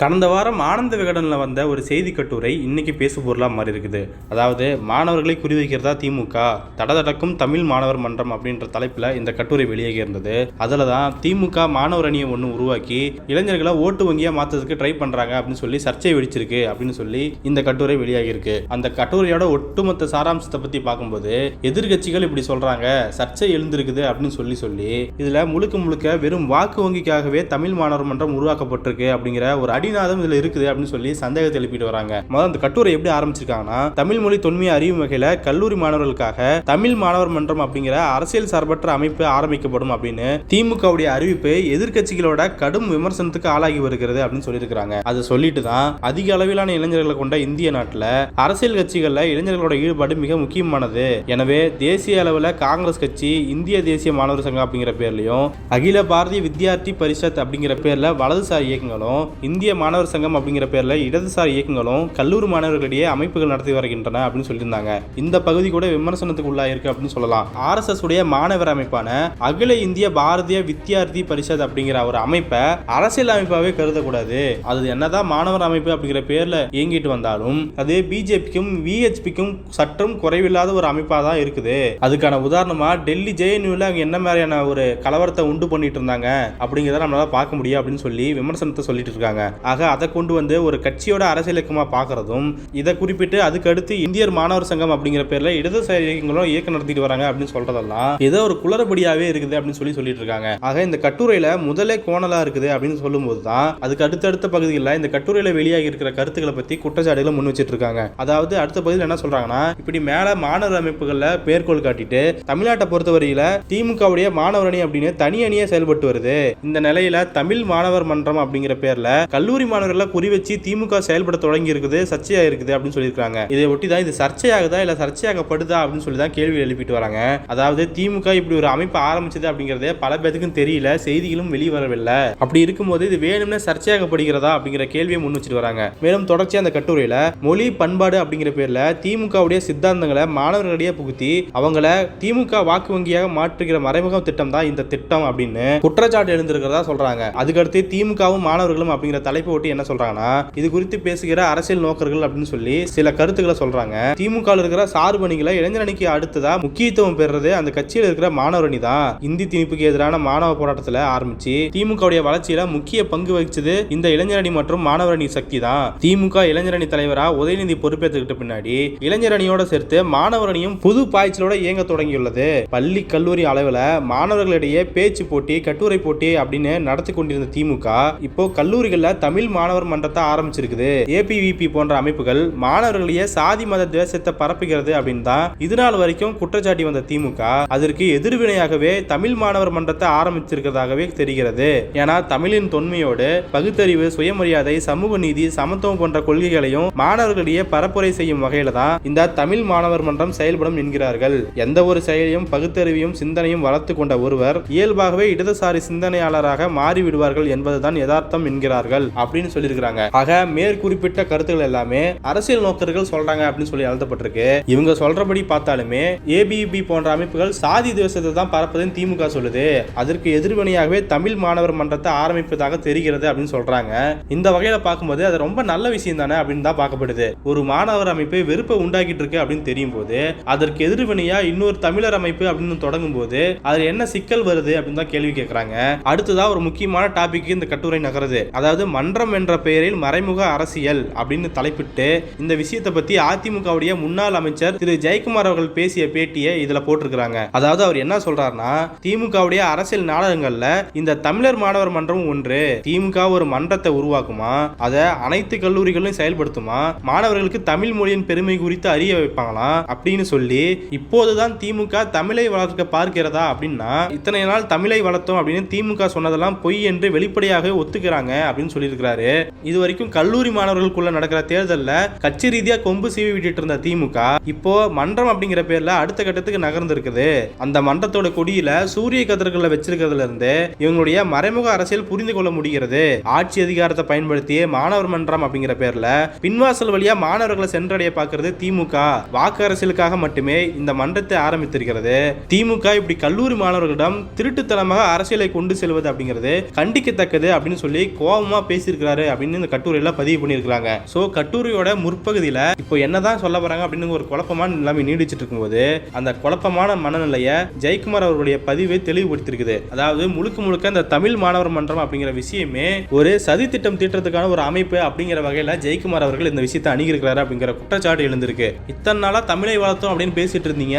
கடந்த வாரம் ஆனந்த விகடனில் வந்த ஒரு செய்தி கட்டுரை இன்னைக்கு பேசு பொருளாக மாறி இருக்குது. அதாவது மாணவர்களை குறிவைக்கிறதா திமுக? தடதடக்கும் தமிழ் மாணவர் மன்றம் அப்படின்ற தலைப்பில் இந்த கட்டுரை வெளியாகி இருந்தது. அதில் தான் திமுக மாணவர் அணியை ஒன்று உருவாக்கி இளைஞர்களை ஓட்டு வங்கியாக மாற்றுறதுக்கு ட்ரை பண்ணுறாங்க அப்படின்னு சொல்லி சர்ச்சை வெடிச்சிருக்கு அப்படின்னு சொல்லி இந்த கட்டுரை வெளியாகியிருக்கு அந்த கட்டுரையோட ஒட்டுமொத்த சாராம்சத்தை பற்றி பார்க்கும்போது எதிர்கட்சிகள் இப்படி சொல்கிறாங்க சர்ச்சை எழுந்திருக்குது அப்படின்னு சொல்லி சொல்லி இதில் முழுக்க முழுக்க வெறும் வாக்கு வங்கிக்காகவே தமிழ் மாணவர் மன்றம் உருவாக்கப்பட்டிருக்கு அப்படிங்கிற ஒரு மொழிநாதம் இதுல இருக்குது அப்படின்னு சொல்லி சந்தேகத்தை எழுப்பிட்டு வராங்க. முதல்ல அந்த கட்டுரை எப்படி ஆரம்பிச்சிருக்காங்கன்னா தமிழ் மொழி தொன்மையை அறியும் வகையில கல்லூரி மாணவர்களுக்காக தமிழ் மாணவர் மன்றம் அப்படிங்கிற அரசியல் சார்பற்ற அமைப்பு ஆரம்பிக்கப்படும் அப்படின்னு திமுகவுடைய அறிவிப்பு எதிர்கட்சிகளோட கடும் விமர்சனத்துக்கு ஆளாகி வருகிறது அப்படின்னு சொல்லியிருக்கிறாங்க. அதை சொல்லிட்டு தான் அதிக அளவிலான இளைஞர்களை கொண்ட இந்திய நாட்டில் அரசியல் கட்சிகளில் இளைஞர்களோட ஈடுபாடு மிக முக்கியமானது. எனவே தேசிய அளவில் காங்கிரஸ் கட்சி இந்திய தேசிய மாணவர் சங்கம் அப்படிங்கிற பேர்லையும் அகில பாரதிய வித்யார்த்தி பரிஷத் அப்படிங்கிற பேரில் வலதுசாரி இயக்கங்களும் இந்திய மாணவர் சங்கம் அப்படிங்கிற பேர்ல இடதுசாரி இயக்கங்களும் கல்லூரி மாணவர்களிடையே அமைப்புகள் நடத்தி வருகின்றன அப்படின்னு சொல்லியிருந்தாங்க. இந்த பகுதி கூட விமர்சனத்துக்கு உள்ளாயிருக்கு அப்படின்னு சொல்லலாம். ஆர்எஸ்எஸ் உடைய மாணவர் அமைப்பான அகில இந்திய பாரதிய வித்யார்த்தி பரிஷத் அப்படிங்கிற ஒரு அமைப்பை அரசியல் அமைப்பாவே கருதக்கூடாது. அது என்னதான் மாணவர் அமைப்பு அப்படிங்கிற பேர்ல இயங்கிட்டு வந்தாலும் அது பிஜேபிக்கும் விஹெச்பிக்கும் சற்றும் குறைவில்லாத ஒரு அமைப்பாக தான் இருக்குது. அதுக்கான உதாரணமா டெல்லி ஜேஎன்யூவில் அங்க என்ன மாதிரியான ஒரு கலவரத்தை உண்டு பண்ணிட்டு இருந்தாங்க அப்படிங்கிறத நம்மளால பார்க்க முடியும் அப்படின்னு சொல்லி விமர்சனத்தை சொல்லிட்டு இருக்காங்க. ஆக அதை கொண்டு வந்து ஒரு கட்சியோட அரசியல் இயக்கமாக பார்க்குறதும் இதை குறிப்பிட்டு அதுக்கு அடுத்து இந்தியர் மாணவர் சங்கம் அப்படிங்கிற பேரில் இடதுசாரி இயக்கங்களும் இயக்கம் நடத்திட்டு வராங்க அப்படின்னு சொல்றதெல்லாம் ஏதோ ஒரு குளறுபடியாகவே இருக்குது அப்படின்னு சொல்லி சொல்லிட்டு இருக்காங்க. ஆக இந்த கட்டுரையில் முதலே கோணலாக இருக்குது அப்படின்னு சொல்லும்போது தான் அதுக்கு அடுத்தடுத்த பகுதிகளில் இந்த கட்டுரையில் வெளியாகி இருக்கிற கருத்துக்களை பற்றி குற்றச்சாட்டுகளை முன் வச்சுட்டு இருக்காங்க. அதாவது அடுத்த பகுதியில் என்ன சொல்கிறாங்கன்னா இப்படி மேலே மாணவர் அமைப்புகளில் மேற்கோள் காட்டிட்டு தமிழ்நாட்டை பொறுத்தவரையில் திமுகவுடைய மாணவர் அணி அப்படின்னு தனி அணியே செயல்பட்டு வருது. இந்த நிலையில தமிழ் மாணவர் மன்றம் அப்படிங்கிற பேர்ல கல்லூரி மாணவர்களை குறி வச்சு திமுக செயல்பட தொடங்கி இருக்குது சர்ச்சையா இருக்குது அப்படின்னு சொல்லியிருக்காங்க இதை ஒட்டி தான் இது சர்ச்சையாகுதா இல்ல சர்ச்சையாகப்படுதா அப்படின்னு சொல்லி தான் கேள்வி எழுப்பிட்டு வராங்க. அதாவது திமுக இப்படி ஒரு அமைப்பு ஆரம்பிச்சது அப்படிங்கறதே பல பேருக்கும் தெரியல செய்திகளும் வெளியே வரவில்லை அப்படி இருக்கும்போது இது வேணும்னே சர்ச்சையாகப்படுகிறதா அப்படிங்கிற கேள்வியை முன் வச்சுட்டு வராங்க. மேலும் தொடர்ச்சியாக அந்த கட்டுரையில மொழி பண்பாடு அப்படிங்கிற பேர்ல திமுகவுடைய சித்தாந்தங்களை மாணவர்களிடையே புகுத்தி அவங்கள திமுக வாக்கு வங்கியாக மாற்றுகிற மறைமுக திட்டம் தான் இந்த திட்டம் அப்படின்னு குற்றச்சாட்டு எழுந்திருக்கிறதா சொல்றாங்க. அதுக்கடுத்து திமுகவும் மாணவர்களும் அப்படிங்கிற தலைப்பை ஒட்டி என்ன சொல்றாங்கன்னா இது குறித்து பேசுகிற அரசியல் நோக்கர்கள் அப்படின்னு சொல்லி சில கருத்துக்களை சொல்றாங்க. திமுக இருக்கிற சார்பணிகளை இளைஞரணிக்கு அடுத்ததா முக்கியத்துவம் பெறுறது அந்த கட்சியில் இருக்கிற மாணவர் அணி தான். இந்தி திணிப்புக்கு எதிரான மாணவ போராட்டத்துல ஆரம்பிச்சு திமுகவுடைய வளர்ச்சியில முக்கிய பங்கு வகிச்சது இந்த இளைஞரணி மற்றும் மாணவர் அணி சக்தி தான். திமுக இளைஞரணி தலைவரா உதயநிதி பொறுப்பேற்றுக்கிட்ட பின்னாடி இளைஞர் அணியோட சேர்த்து மாணவர் அணியும் புது பாய்ச்சலோட இயங்க தொடங்கியுள்ளது. பள்ளி கல்லூரி அளவில் மாணவர்களிடையே பேச்சு போட்டி கட்டுரை போட்டி அப்படின்னு நடத்தி கொண்டிருந்த திமுக இப்போ கல்லூரிகளில் தமிழ் மாணவர் மன்றத்தை ஆரம்பிச்சிருக்குது. ஏபிவிபி போன்ற அமைப்புகள் மாணவர்களிடையே சாதி மத துவேஷத்தை பரப்புகிறது அப்படின்னு தான் இது நாள் வரைக்கும் குற்றச்சாட்டி வந்த திமுக. அதற்கு எதிர்வினையாகவே தமிழ் மாணவர் மன்றத்தை ஆரம்பிச்சிருக்கிறதாகவே தெரிகிறது. ஏன்னா தமிழின் தொன்மையோடு பகுத்தறிவு சுயமரியாதை சமூக நீதி சமத்துவம் போன்ற கொள்கைகளையும் மாணவர்களிடையே பரப்புரை செய்யும் வகையில தான் இந்த தமிழ் மாணவர் மன்றம் செயல்படும் என்கிறார்கள். எந்த ஒரு செயலையும் பகுத்தறிவையும் சிந்தனையும் வளர்த்து கொண்ட ஒருவர் இயல்பாகவே இடதுசாரி சிந்தனையாளராக மாறிவிடுவார்கள் என்பதுதான் யதார்த்தம் என்கிறார்கள். அப்படின்னு சொல்லியிருக்கிறாங்க. ஆக மேற்குறிப்பிட்ட கருத்துக்கள் எல்லாமே அரசியல் நோக்கர்கள் சொல்றாங்க அப்படின்னு சொல்லி எழுதப்பட்டிருக்கு இவங்க சொல்றபடி பார்த்தாலுமே ஏபிபி போன்ற அமைப்புகள் சாதி தேசத்தை தான் பரப்புதுன்னு திமுக சொல்லுது. அதற்கு எதிர்வினையாகவே தமிழ் மாணவர் மன்றத்தை ஆரம்பிப்பதாக தெரிகிறது அப்படின்னு சொல்றாங்க. இந்த வகையில பார்க்கும்போது அது ரொம்ப நல்ல விஷயம் தானே அப்படின்னு தான் பார்க்கப்படுது. ஒரு மாணவர் அமைப்பு வெறுப்பை உண்டாக்கிட்டு இருக்கு அப்படின்னு தெரியும் போது அதற்கு எதிர்வினையா இன்னொரு தமிழர் அமைப்பு அப்படின்னு தொடங்கும் போது அதுல என்ன சிக்கல் வருது அப்படின்னு தான் கேள்வி கேட்கறாங்க அடுத்ததா ஒரு முக்கியமான டாபிக் இந்த கட்டுரை நகருது. அதாவது மன்றம் என்ற பெயரில் மறைமுக அரசியல் அப்படின்னு தலைப்பிட்டு இந்த விஷயத்தை பத்தி அதிமுகவுடைய முன்னாள் அமைச்சர் திரு ஜெயக்குமார் அவர்கள் பேசிய பேட்டியை இதுல போட்டிருக்கிறாங்க. அதாவது அவர் என்ன சொல்றாருன்னா திமுகவுடைய அரசியல் நாடகங்கள்ல இந்த தமிழர் மாணவர் மன்றம் ஒன்று திமுக ஒரு மன்றத்தை உருவாக்குமா அதை அனைத்து கல்லூரிகளிலும் செயல்படுத்துமா மாணவர்களுக்கு தமிழ் மொழியின் பெருமை குறித்து அறிய வைப்பாங்களாம் அப்படின்னு சொல்லி இப்போதுதான் திமுக தமிழை வளர்க்க பார்க்கிறதா அப்படின்னா இத்தனை நாள் தமிழை வளர்த்தோம் அப்படின்னு திமுக சொன்னதெல்லாம் பொய் என்று வெளிப்படையாக ஒத்துக்கிறாங்க அப்படின்னு சொல்லியிருக்காங்க சொல்லியிருக்கிறாரு இது வரைக்கும் கல்லூரி மாணவர்களுக்குள்ள நடக்கிற தேர்தலில் கட்சி ரீதியா கொம்பு சீவி விட்டுட்டு இருந்த திமுக இப்போ மன்றம் அப்படிங்கிற பேர்ல அடுத்த கட்டத்துக்கு நகர்ந்து இருக்குது அந்த மன்றத்தோட கொடியில சூரிய கதிர்களை வச்சிருக்கிறதுல இருந்து இவங்களுடைய மறைமுக அரசியல் புரிந்து கொள்ள முடிகிறது. ஆட்சி அதிகாரத்தை பயன்படுத்தி மாணவர் மன்றம் அப்படிங்கிற பேர்ல பின்வாசல் வழியா மாணவர்களை சென்றடைய பார்க்கிறது திமுக. வாக்கு அரசியலுக்காக மட்டுமே இந்த மன்றத்தை ஆரம்பித்திருக்கிறது. திமுக இப்படி கல்லூரி மாணவர்களிடம் திருட்டுத்தனமாக அரசியலை கொண்டு செல்வது அப்படிங்கிறது கண்டிக்கத்தக்கது அப்படின்னு சொல்லி கோபமா பேசி பேசியிருக்கிறாரு அப்படின்னு இந்த கட்டுரையில பதிவு பண்ணியிருக்கிறாங்க. ஸோ கட்டுரையோட முற்பகுதியில் இப்போ என்னதான் சொல்ல வராங்க அப்படின்னு ஒரு குழப்பமான நிலைமை நீடிச்சிட்டு இருக்கும்போது அந்த குழப்பமான மனநிலையை ஜெயக்குமார் அவர்களுடைய பதிவை தெளிவுபடுத்தியிருக்குது. அதாவது முழுக்க முழுக்க இந்த தமிழ் மாணவர் மன்றம் அப்படிங்கிற விஷயமே ஒரு சதி திட்டம் தீட்டுறதுக்கான ஒரு அமைப்பு அப்படிங்கிற வகையில் ஜெயக்குமார் அவர்கள் இந்த விஷயத்தை அணுகியிருக்கிறாரு அப்படிங்கிற குற்றச்சாட்டு எழுந்திருக்கு. இத்தனை நாளாக தமிழை வளர்த்தோம் அப்படின்னு பேசிட்டு இருந்தீங்க.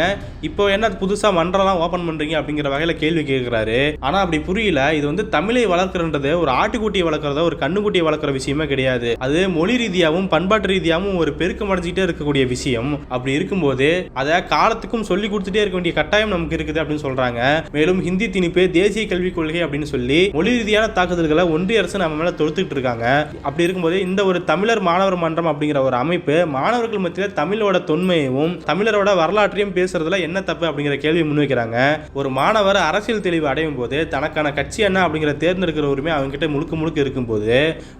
இப்போ என்ன புதுசாக மன்றம்லாம் ஓப்பன் பண்றீங்க அப்படிங்கிற வகையில் கேள்வி கேட்கிறாரு. ஆனால் அப்படி புரியல. இது வந்து தமிழை வளர்க்குறன்றது ஒரு ஆட்டுக்குட்டியை வளர்க்குறத ஒரு கண்ணு கண்ணுக்குட்டியை வளர்க்குற விஷயமே கிடையாது. அது மொழி ரீதியாகவும் பண்பாட்டு ரீதியாகவும் ஒரு பெருக்கம் அடைஞ்சிட்டே இருக்கக்கூடிய விஷயம். அப்படி இருக்கும்போது அதை காலத்துக்கும் சொல்லி கொடுத்துட்டே இருக்க வேண்டிய கட்டாயம் நமக்கு இருக்குது அப்படின்னு சொல்றாங்க. மேலும் ஹிந்தி திணிப்பு தேசிய கல்விக் கொள்கை அப்படின்னு சொல்லி மொழி ரீதியான தாக்குதல்களை ஒன்றிய அரசு நம்ம மேல தொடுத்துட்டு இருக்காங்க. அப்படி இருக்கும்போது இந்த ஒரு தமிழர் மாணவர் மன்றம் அப்படிங்கிற ஒரு அமைப்பு மாணவர்கள் மத்தியில் தமிழோட தொன்மையையும் தமிழரோட வரலாற்றையும் பேசுறதுல என்ன தப்பு அப்படிங்கிற கேள்வி முன்வைக்கிறாங்க ஒரு மாணவர் அரசியல் தெளிவு அடையும் போது தனக்கான கட்சி என்ன அப்படிங்கிற தேர்ந்தெடுக்கிற உரிமை அவங்க கிட்ட முழுக்க முழுக்க இருக்கும்போது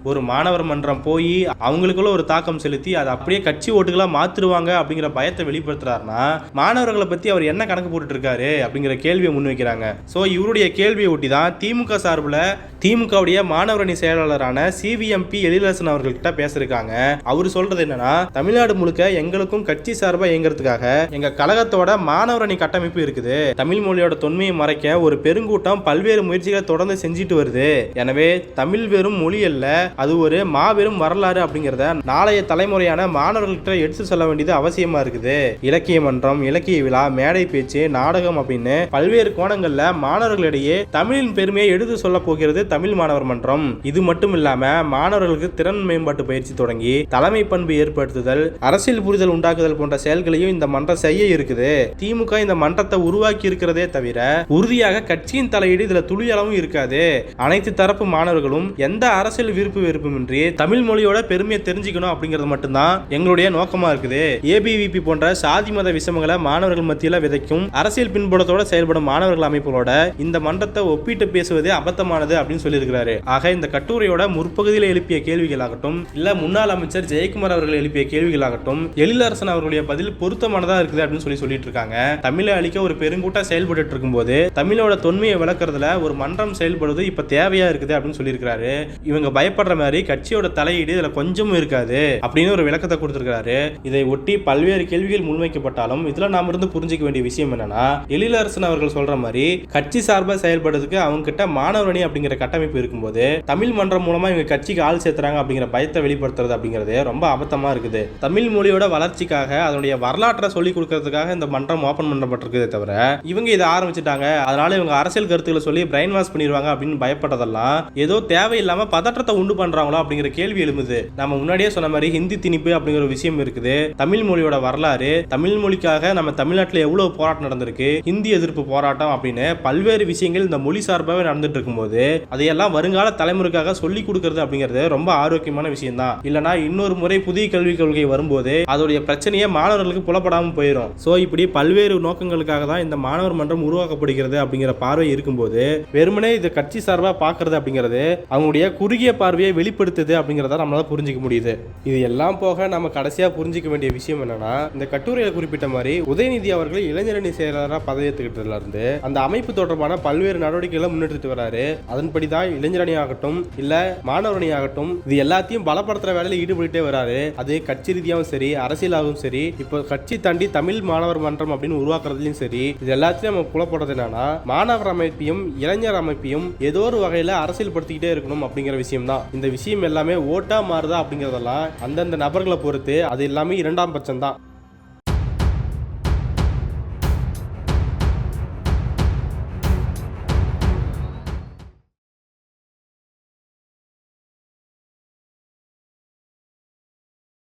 ஒரு மாணவர் மன்றம் போய் அவங்களுக்குள்ள ஒரு தாக்கம் செலுத்தி அதை அப்படியே கட்சி ஓட்டுகளா மாத்திருவாங்க அப்படிங்கிற பயத்தை வெளிப்படுத்துறாருன்னா மாணவர்களை பத்தி அவர் என்ன கணக்கு போட்டுட்டு இருக்காரு அப்படிங்கிற கேள்வியை முன்வைக்கிறாங்க ஸோ இவருடைய கேள்வியை ஒட்டி தான் திமுக சார்பில் திமுகவுடைய மாணவரணி செயலாளரான சிவிஎம்பி எழிலரசன் அவர்கள்கிட்ட பேசியிருக்காங்க. அவர் சொல்றது என்னன்னா தமிழ்நாடு முழுக்க எங்களுக்கும் கட்சி சார்பா இயங்குறதுக்காக எங்க கழகத்தோட மாணவரணி கட்டமைப்பு இருக்குது. தமிழ் மொழியோட தொன்மையை மறைக்க ஒரு பெருங்கூட்டம் பல்வேறு முயற்சிகளை தொடர்ந்து செஞ்சுட்டு வருது. எனவே தமிழ் வெறும் மொழி அல்ல அது ஒரு மாபெரும் வரலாறு அப்படிங்கிறத நாளைய தலைமுறையான மாணவர்கள்கிட்ட எடுத்து சொல்ல வேண்டியது அவசியமா இருக்குது. இலக்கிய மன்றம் இலக்கிய விழா மேடை பேச்சு நாடகம் அப்படின்னு பல்வேறு கோணங்கள்ல மாணவர்களிடையே தமிழின் பெருமையை எடுத்து சொல்ல போகிறது தமிழ் மாணவர் மன்றம். இது மட்டும் இல்லாம மாணவர்களுக்கு திறன் மேம்பாட்டு பயிற்சி தொடங்கி தலைமை பண்பு ஏற்படுத்துதல் அரசியல் புரிதல் உண்டாக்குதல் போன்ற செயல்களையும் இந்த மன்றம் செய்ய இருக்குது. திமுக இந்த மன்றத்தை உருவாக்கி இருக்கிறதே தவிர உறுதியாக கட்சியின் தலையீடு இதுல துளியளவும் இருக்காது. அனைத்து தரப்பு மாணவர்களும் எந்த அரசியல் அரசியல் விருப்பு வெறுப்புமின்றி தமிழ் மொழியோட பெருமையை தெரிஞ்சுக்கணும் அப்படிங்கிறது மட்டும்தான் எங்களுடைய நோக்கமா இருக்குது. ஏபிவிபி போன்ற சாதி மத விஷமங்களை மாணவர்கள் மத்தியில் விதைக்கும் அரசியல் பின்புலத்தோட செயல்படும் மாணவர்கள் அமைப்புகளோட இந்த மன்றத்தை ஒப்பிட்டு பேசுவது அபத்தமானது அப்படின்னு சொல்லியிருக்கிறாரு. ஆக இந்த கட்டுரையோட முற்பகுதியில் எழுப்பிய கேள்விகளாகட்டும் இல்ல முன்னாள் அமைச்சர் ஜெயக்குமார் அவர்கள் எழுப்பிய கேள்விகளாகட்டும் எழிலரசன் அவர்களுடைய பதில் பொருத்தமானதா இருக்குது அப்படின்னு சொல்லி சொல்லிட்டு இருக்காங்க தமிழை அழிக்க ஒரு பெருங்கூட்டா செயல்பட்டு இருக்கும்போது தமிழோட தொன்மையை விளக்குறதுல ஒரு மன்றம் செயல்படுவது இப்ப தேவையா இருக்குது அப்படின்னு சொல்லியிருக்கிறாரு. இவங்க பயப்படுற மாதிரி கட்சியோட தலையீடு இதுல கொஞ்சமும் இருக்காது அப்படின்னு ஒரு விளக்கத்தை கொடுத்திருக்காரு இதை ஒட்டி பல்வேறு கேள்விகள் முன்வைக்கப்பட்டாலும் இதுல நாம இருந்து புரிஞ்சுக்க வேண்டிய விஷயம் என்னன்னா எழிலரசன் அவர்கள் சொல்ற மாதிரி கட்சி சார்பாக செயல்படுறதுக்கு அவங்க கிட்ட மாணவரணி அப்படிங்கிற கட்டமைப்பு இருக்கும்போது தமிழ் மன்றம் மூலமா இவங்க கட்சிக்கு ஆள் சேர்த்துறாங்க அப்படிங்கிற பயத்தை வெளிப்படுத்துறது அப்படிங்கிறது ரொம்ப அபத்தமா இருக்குது. தமிழ் மொழியோட வளர்ச்சிக்காக அதனுடைய வரலாற்றை சொல்லி கொடுக்கறதுக்காக இந்த மன்றம் ஓபன் பண்ணப்பட்டிருக்குதே தவிர இவங்க இதை ஆரம்பிச்சிட்டாங்க. அதனால இவங்க அரசியல் கருத்துக்களை சொல்லி பிரைன் வாஷ் பண்ணிடுவாங்க அப்படின்னு பயப்பட்டதெல்லாம் ஏதோ தேவையில்லாம தாக்கத்தை உண்டு பண்றாங்களோ அப்படிங்கிற கேள்வி எழுமுது நம்ம முன்னாடியே சொன்ன மாதிரி ஹிந்தி திணிப்பு அப்படிங்கிற விஷயம் இருக்குது. தமிழ் மொழியோட வரலாறு தமிழ் மொழிக்காக நம்ம தமிழ்நாட்டில் எவ்வளவு போராட்டம் நடந்திருக்கு ஹிந்தி எதிர்ப்பு போராட்டம் அப்படின்னு பல்வேறு விஷயங்கள் இந்த மொழி சார்பாகவே நடந்துட்டு இருக்கும்போது அதையெல்லாம் வருங்கால தலைமுறைக்காக சொல்லி கொடுக்கறது அப்படிங்கிறது ரொம்ப ஆரோக்கியமான விஷயம் தான் இல்லனா இன்னொரு முறை புதிய கல்விக் கொள்கை வரும்போது அதோடைய பிரச்சனையே மாணவர்களுக்கு புலப்படாமல் போயிடும் ஸோ இப்படி பல்வேறு நோக்கங்களுக்காக தான் இந்த மாணவர் மன்றம் உருவாக்கப்படுகிறது அப்படிங்கிற பார்வை இருக்கும்போது வெறுமனே இது கட்சி சார்பாக பார்க்கறது அப்படிங்கிறது அவங்களுடைய குறுகிய பார்வையை வெளிப்படுத்துது அப்படிங்கிறத நம்மளால புரிஞ்சிக்க முடியுது. இது எல்லாம் போக நம்ம கடைசியாக புரிஞ்சிக்க வேண்டிய விஷயம் என்னன்னா இந்த கட்டுரையில் குறிப்பிட்ட மாதிரி உதயநிதி அவர்கள் இளைஞரணி செயலாளராக பதவியேற்றுக்கிட்டதுல இருந்து அந்த அமைப்பு தொடர்பான பல்வேறு நடவடிக்கைகளை முன்னெடுத்துட்டு வராரு. அதன்படி தான் இளைஞரணி ஆகட்டும் இல்லை மாணவரணி ஆகட்டும் இது எல்லாத்தையும் பலப்படுத்துகிற வேலையில் ஈடுபட்டுட்டே வராரு. அது கட்சி ரீதியாகவும் சரி அரசியலாகவும் சரி இப்போ கட்சி தாண்டி தமிழ் மாணவர் மன்றம் அப்படின்னு உருவாக்குறதுலையும் சரி இது எல்லாத்தையும் நம்ம புலப்படுறது என்னன்னா மாணவர் அமைப்பையும் இளைஞர் அமைப்பையும் ஏதோ ஒரு வகையில் அரசியல் படுத்திக்கிட்டே இருக்கணும் அப்படிங்கிற விஷயம் தான் இந்த விஷயம் எல்லாமே ஓட்டா மாறுதா அப்படிங்கறதெல்லாம் அந்தந்த நபர்களை பொறுத்து அது எல்லாமே இரண்டாம் பட்சம் தான்